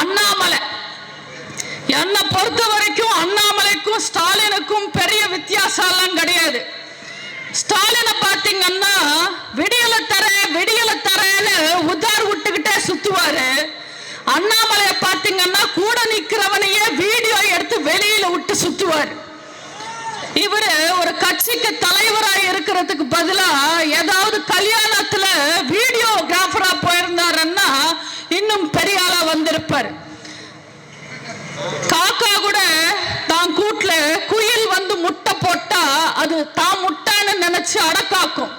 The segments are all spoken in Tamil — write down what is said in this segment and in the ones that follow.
அண்ணாமலை. என்னை பொறுத்த வரைக்கும் அண்ணாமலைக்கும் ஸ்டாலினுக்கும் பெரிய வித்தியாசம்லாம் கிடையாது. ஸ்டாலினை பார்த்தீங்கன்னா விடியல தர விடியல தரேன்னு உதார் விட்டுக்கிட்டே சுத்துவாரு. அண்ணாமலையை பார்த்தீங்கன்னா கூட நிக்கிறவனையே வீடியோ எடுத்து வெளியில விட்டு சுத்துவார். இவரு ஒரு கட்சிக்கு தலைவரா இருக்கிறதுக்கு பதிலா ஏதாவது கல்யாணத்துல வீடியோகிராஃபரா போயிருந்தாருன்னா இன்னும் பெரிய ஆளா வந்திருப்பாரு. காக்கா கூட தான் கூட்டுல குயில் வந்து முட்டை போட்டா அது தான் முட்டைன்னு நினைச்சு அடக்காக்கும்.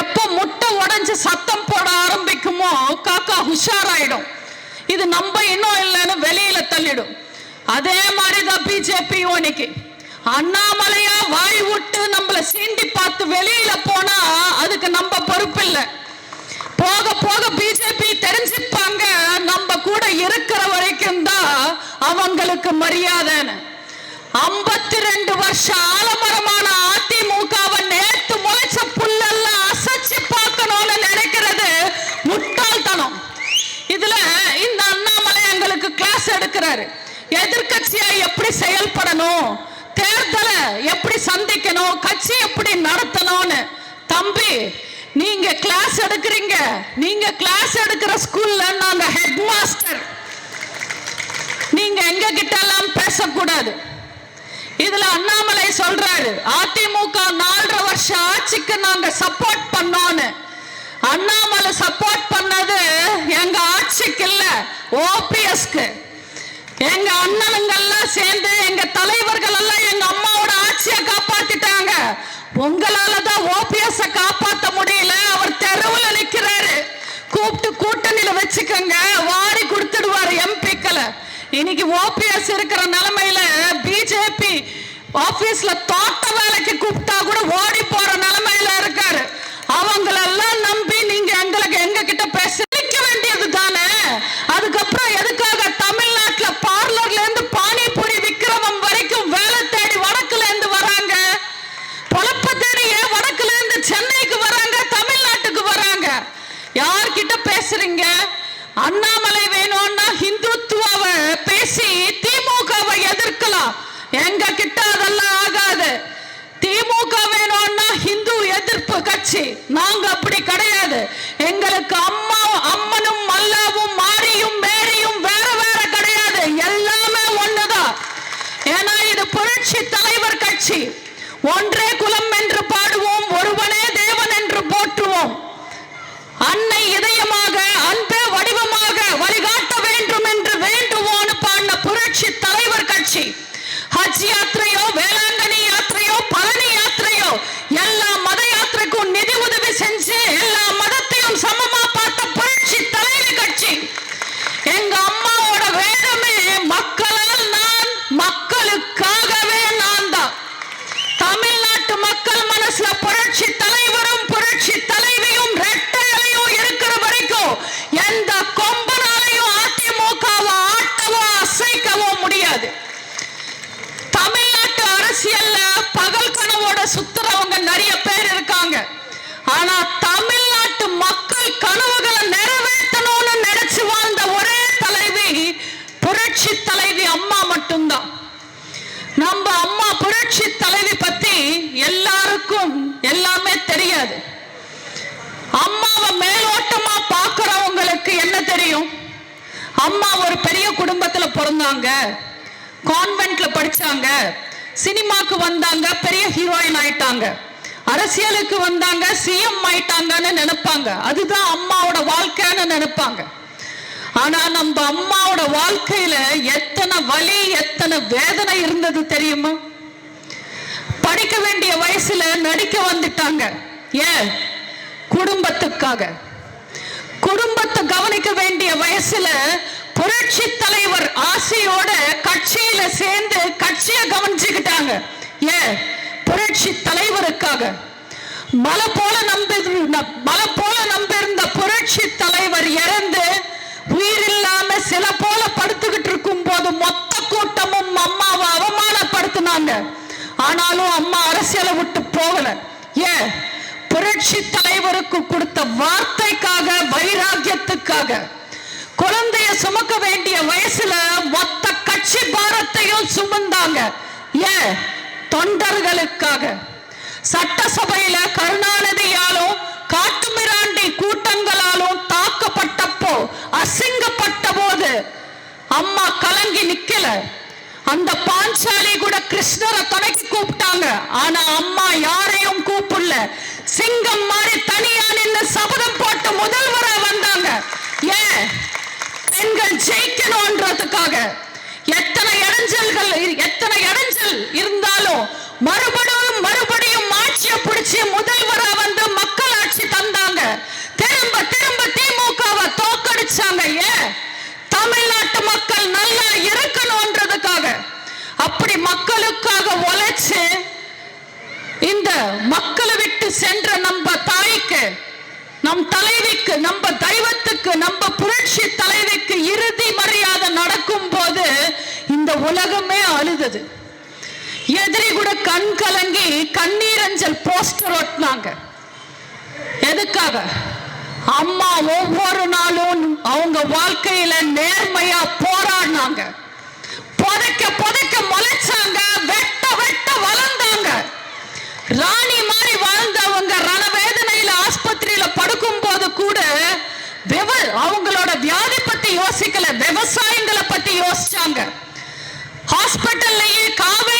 எப்ப முட்டை உடைஞ்சு சத்தம் போட ஆரம்பிக்குமோ காக்கா உஷாராயிடும். இது நம்ம இன்னும் இல்லைன்னு வெளியில தள்ளிடும். அதே மாதிரிதான் பிஜேபி இன்னைக்கு. அண்ணாமலையா வாய் விட்டு நம்மள சீண்டி பார்த்து வெளியில போனா அதுக்கு நம்ம பொறுப்பு இல்லை அவங்களுக்கு மரியாதைன்னு ஐம்பத்தி ரெண்டு வருஷம் ஆலமரமான அதிமுகவை நேத்து முளைச்ச புல்லெல்லாம் அசைச்சு பார்க்கணும்னு நினைக்கிறது முட்டாள்தனம். இதுல இந்த அண்ணாமலை எங்களுக்கு கிளாஸ் எடுக்கிறாரு. எதிர்கட்சியா எப்படி செயல்படணும்? தேர்தலை எப்படி சந்திக்கணும்? கட்சி எப்படி நடத்தணும்னு. தம்பி நீங்க கிளாஸ் எடுக்கிறீங்க. நீங்க கிளாஸ் எடுக்கிற ஸ்கூல்ல நாங்க ஹெட் மாஸ்டர் எங்க கிட்ட எல்லாம் பேசக்கூடாது. இதுல அண்ணாமலை சொல்றாரு அதிமுக நாலரை வருஷம் ஆட்சிக்கு நாங்க சப்போர்ட் பண்ணோம்னு. அண்ணாமலை சப்போர்ட் பண்ணது எங்க ஆட்சிக்கு இல்ல ஓபிஎஸ்க்கு எங்க அண்ணனுங்கெல்லாம் சேர்ந்து எங்க தலைவர் எல்லாம் எங்க அம்மாவோட ஆட்சியை காப்பாத்திட்டாங்க உங்களால தான் ஓபிஎஸ் காப்பாத்த முடியல அவர் தெருவுல நிக்கிறாரு கூப்பிட்டு கூட்டணியில வச்சுக்கோங்க வாரி கொடுத்துடுவாரு எம்பிக்களை இன்னைக்கு ஓபிஎஸ் இருக்கிற நிலைமையில பிஜேபி ஆபீஸ்ல தோட்ட வேலைக்கு கூப்பிட்டா கூட ஓடி போற நிலைமையில இருக்காரு. அவங்களெல்லாம் நம்பி நீங்க எங்களுக்கு எங்க கிட்ட பேசிக்க வேண்டியது தானே? அதுக்கப்புறம் எதுக்காக தமிழ்நாட்டுல பார்லர்ல இருந்து பானிபூரி விக்ரமம் வரைக்கும் வேலை தேடி வடக்குல இருந்து வராங்க? பொழப்ப தேடி ஏன் வடக்குல இருந்து சென்னைக்கு வராங்க தமிழ்நாட்டுக்கு வராங்க? யார்கிட்ட பேசுறீங்க? அண்ணாமலை எங்க கிட்ட அதெல்லாம் ஆகாது. திமுக வேணும்னா ஹிந்து எதிர்ப்பு கட்சி. நாங்க அப்படி கிடையாது. எங்களுக்கு அம்மா அம்மனும் அல்லாவும் மாரியும் மேரியும் வேற வேற கிடையாது. எல்லாமே ஒண்ணுதான். ஏன்னா இது புரட்சி தலைவர் கட்சி. ஒன்றே குலம் என்று பாடுவோம் ஒருவனே தேவன் என்று போற்றுவோம். அன்னை இதயமாக அன்பே வடிவமாக வழிகாட்ட வேண்டும் என்று வேண்டுவோன்னு பாடின புரட்சி தலைவர் கட்சி. Pode ir atrair! அம்மா ஒரு பெரிய குடும்பத்துல பிறந்தாங்க. கான்வென்ட்ல படிச்சாங்க. சினிமாக்கு வந்தாங்க. பெரிய ஹீரோயின் ஆயிட்டாங்க. அரசியலுக்கு வந்தாங்க. சிஎம் ஆயிட்டாங்கன்னு நினைப்பாங்க. அதுதான் அம்மாவோட வாழ்க்கைன்னு நினைப்பாங்க. ஆனா நம்ம அம்மாவோட வாழ்க்கையில எத்தனை வலி எத்தனை வேதனை இருந்தது தெரியுமா? படிக்க வேண்டிய வயசுல நடிக்க வந்துட்டாங்க. ஏன்? குடும்பத்துக்காக. குடும்பத்தை கவனிக்க வேண்டிய வயசுல புரட்சி தலைவர் ஆசையோட கட்சியில சேர்ந்து கட்சியை கவனிச்சுக்கிட்டாங்க. ஏன் புரட்சி தலைவருக்காக. மலை போல நம்பிருந்த மலை போல நம்பிருந்த புரட்சி தலைவர் இறந்து உயிர் இல்லாம சில போல படுத்துக்கிட்டு இருக்கும் போது மொத்த கூட்டமும் அம்மாவை அவமானப்படுத்தினாங்க. ஆனாலும் அம்மா அரசியலை விட்டு போகல. ஏன் புரட்சி தலைவருக்கு கொடுத்த வார்த்தைக்காக வைராக்கியத்துக்காக குழந்தைய சுமக்க வேண்டிய வயசுல மொத்த கட்சி பாரத்தையும் சுமந்தாங்க. ஏன் தொண்டர்களுக்காக. சட்டசபையில கருணாநிதியாலும் காட்டுமிராண்டி கூட்டங்களாலும் தாக்கப்பட்டப்போ அசிங்கப்பட்ட போது அம்மா கலங்கி நிக்கல. அந்த பாஞ்சாலி கூட கிருஷ்ணரை துணைக்கு கூப்பிட்டாங்க. ஆனா அம்மா யாரையும் கூப்பிடல. சிங்கம் மாதிரி தனியா நின்று சபதம் போட்டு முதல்வரா வந்தாங்க. ஏன் பெண்கள் ஜெயிக்கணும்ன்றதுக்காக எத்தனை இடைஞ்சல்கள் எத்தனை இடைஞ்சல் இருந்தாலும் மறுபடியும் மறுபடியும் ஆட்சியை பிடிச்சி முதல்வரா வந்து மக்கள் ஆட்சி தந்தாங்க. திரும்ப திரும்ப திமுகவை தோக்கடிச்சாங்க. ஏன் தமிழ்நாட்டு மக்கள் நல்லா இருக்கணும்ன்றதுக்காக. அப்படி மக்களுக்காக உழைச்சு இந்த மக்களை விட்டு சென்ற நம்ம தாய்க்கு நம் தலைவிக்கு நம்ம தெய்வத்துக்கு நம்ம புரட்சி தலைவிக்கு இறுதி மரியாதை நடக்கும் போது இந்த உலகமே அழுதது. எதிரி கூட கண் கலங்கி கண்ணீரஞ்சல் போஸ்டர் ஒட்டினாங்க. எதுக்காக? அம்மா ஒவ்வொரு நாளும் அவங்க வாழ்க்கையில நேர்மையா போராடினாங்க. விவசாயங்களை பத்தி யோசிச்சாங்க ஹாஸ்பிட்டல்லையே காவேரி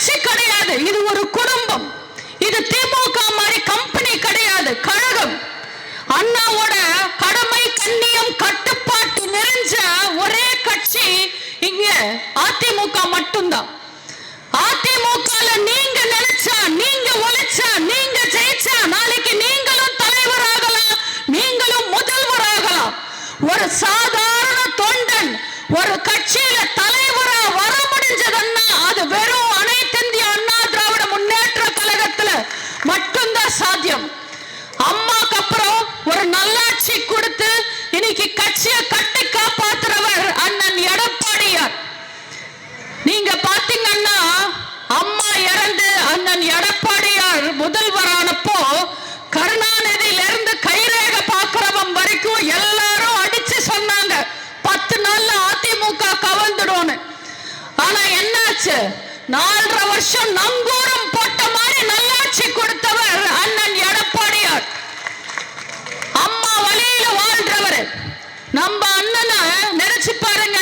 கட்சி கிடையாது. இது ஒரு குடும்பம். இது திமுக மாதிரி கம்பெனி கிடையாது. கழகம். அண்ணாவோட கடமை கண்ணியம் கட்டுப்பாட்டு நிறைஞ்ச ஒரே கட்சி இங்க அதிமுக மட்டும்தான். அதிமுக நீங்க நினைச்சா நீங்க உழைச்சா நீங்க ஜெயிச்சா நாளைக்கு நீங்களும் தலைவராகலாம் நீங்களும் முதல்வராகலாம் ஒரு சாதாரண தொண்டன் ஒரு கட்சியில தலைவரா வர முடிஞ்சதுன்னா அது வெறும் அனைத்திந்திய அண்ணா திராவிட முன்னேற்ற கழகத்துல மட்டும்தான் சாத்தியம் அம்மாக்கு அப்புறம் ஒரு நல்லாட்சி கொடுத்து இன்னைக்கு கட்சியை கட்டி காப்பாத்துறவர் அண்ணன் எடப்பாடியார் நீங்க பாத்தீங்கன்னா அம்மா இறந்து அண்ணன் எடப்பாடியார் முதல்வரானப்போ கருணாநிதியில இருந்து கைரேக பாக்குறவன் வரைக்கும் எல்லாரும் அடிச்சு சொன்னாங்க பத்து நாள்ல அதிமுக கவர்ந்துடும்னு ஆனா என்னாச்சு நாலரை வருஷம் நங்கூரம் போட்ட மாதிரி நல்லாட்சி கொடுத்தவர் அண்ணன் எடப்பாடியார். அம்மா வழியில வாழ்றவர். நம்ம அண்ணனை நினைச்சு பாருங்க.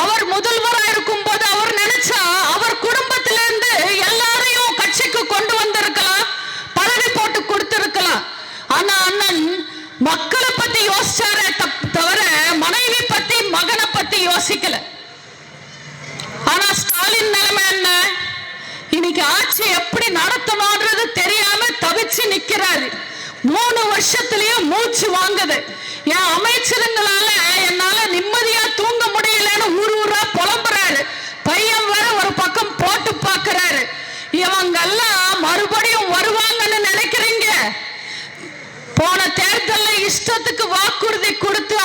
அவர் முதல்வரா இருக்கும் போது அவர் நினைச்சா அவர் குடும்பத்திலிருந்து எல்லாரையும் கட்சிக்கு கொண்டு வந்திருக்கலாம் பதவி போட்டு கொடுத்திருக்கலாம் ஆனா அண்ணன் மக்களை பத்தி யோசிச்சாரே தப்- தவிர மனைவி பத்தி மகனை பத்தி யோசிக்கல ஆனா ஸ்டாலின் நிலைமை என்ன இன்னைக்கு ஆட்சி எப்படி நடத்தணும்ன்றது தெரியாம நிக்கிறாரு. மூணு வருஷத்துலயும் மூச்சு வாங்குது. என் அமைச்சருங்களால என்னால நிம்மதியா தூங்க முடியலன்னு ஊர் ஊரா புலம்புறாரு. பையன் வேற ஒரு பக்கம் போட்டு பாக்குறாரு இவங்க எல்லாம் மறுபடியும் வருவாங்கன்னு நினைக்கிறீங்க? போன தேர்தல்ல இஷ்டத்துக்கு வாக்குறுதி கொடுத்து